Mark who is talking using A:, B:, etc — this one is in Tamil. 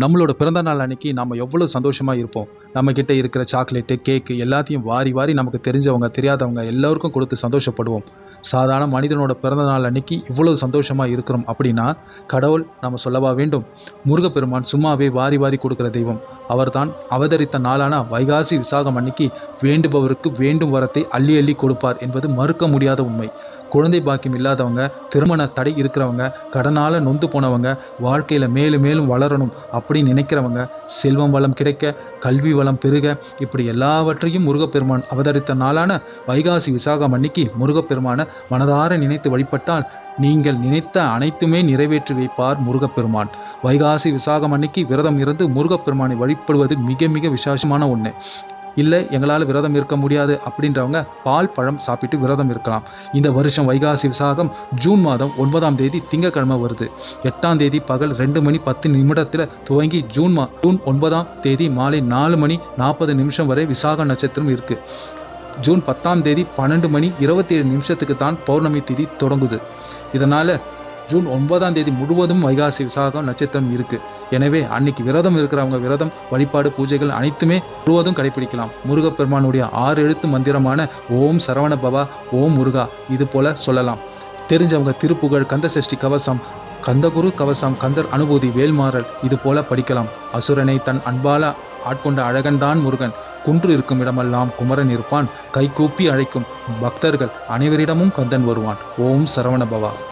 A: நம்மளோட பிறந்த நாள் அன்னைக்கு நம்ம எவ்வளோ சந்தோஷமாக இருப்போம். நம்மக்கிட்ட இருக்கிற சாக்லேட்டு கேக்கு எல்லாத்தையும் வாரி வாரி நமக்கு தெரிஞ்சவங்க தெரியாதவங்க எல்லோருக்கும் கொடுத்து சந்தோஷப்படுவோம். சாதாரண மனிதனோட பிறந்த நாள் அன்னைக்கு இவ்வளோ சந்தோஷமாக இருக்கிறோம் அப்படின்னா கடவுள் நம்ம சொல்லவா வேண்டும்? முருகப்பெருமான் சும்மாவே வாரி வாரி கொடுக்குற தெய்வம். அவர்தான் அவதரித்த நாளான வைகாசி விசாகம் அன்னைக்கு வேண்டுபவருக்கு வேண்டும் வரத்தை அள்ளி அள்ளி கொடுப்பார் என்பது மறுக்க முடியாத உண்மை. குழந்தை பாக்கியம் இல்லாதவங்க திருமண தடை இருக்கிறவங்க கடனால் நொந்து போனவங்க வாழ்க்கையில் மேலும் மேலும் வளரணும் அப்படின்னு நினைக்கிறவங்க செல்வம் வளம் கிடைக்க கல்வி வளம் பெருக இப்படி எல்லாவற்றையும் முருகப்பெருமான் அவதரித்த நாளான வைகாசி விசாகம் அன்னைக்கு முருகப்பெருமானை மனதார நினைத்து வழிபட்டால் நீங்கள் நினைத்த அனைத்துமே நிறைவேற்றி வைப்பார் முருகப்பெருமான். வைகாசி விசாகம் அன்னைக்கு விரதம் இருந்து முருகப்பெருமானை வழிபடுவது மிக மிக விசேஷமான ஒன்று இல்லை எங்களால் விரதம் இருக்க முடியாது அப்படின்றவங்க பால் பழம் சாப்பிட்டு விரதம் இருக்கலாம். இந்த வருஷம் வைகாசி விசாகம் ஜூன் மாதம் ஒன்பதாம் தேதி திங்கட்கிழமை வருது. எட்டாம் தேதி பகல் ரெண்டு மணி பத்து நிமிடத்தில் துவங்கி ஜூன் மா ஜூன் ஒன்பதாம் தேதி மாலை நாலு மணி நாற்பது நிமிஷம் வரை விசாக நட்சத்திரம் இருக்குது ஜூன் பத்தாம் தேதி பன்னெண்டு மணி இருபத்தி ஏழு நிமிஷத்துக்கு தான் பௌர்ணமி திதி தொடங்குது. இதனால் ஜூன் ஒன்பதாம் தேதி முழுவதும் வைகாசி விசாகம் நட்சத்திரம் இருக்கு. எனவே அன்னைக்கு விரதம் இருக்கிறவங்க விரதம் வழிபாடு பூஜைகள் அனைத்துமே முழுவதும் கடைபிடிக்கலாம். முருகப்பெருமானுடைய ஆறு எழுத்து மந்திரமான ஓம் சரவண பவா ஓம் முருகா இது போல சொல்லலாம். தெரிஞ்சவங்க திருப்புகழ் கந்த சஷ்டி கவசம் கந்தகுரு கவசம் கந்தர் அனுபூதி வேல்மாறல் இது போல படிக்கலாம். அசுரனை தன் அன்பால ஆட்கொண்ட அழகன்தான் முருகன். குன்று இருக்கும் இடமெல்லாம் குமரன் இருப்பான். கைகூப்பி அழைக்கும் பக்தர்கள் அனைவரிடமும் கந்தன் வருவான். ஓம் சரவணபவா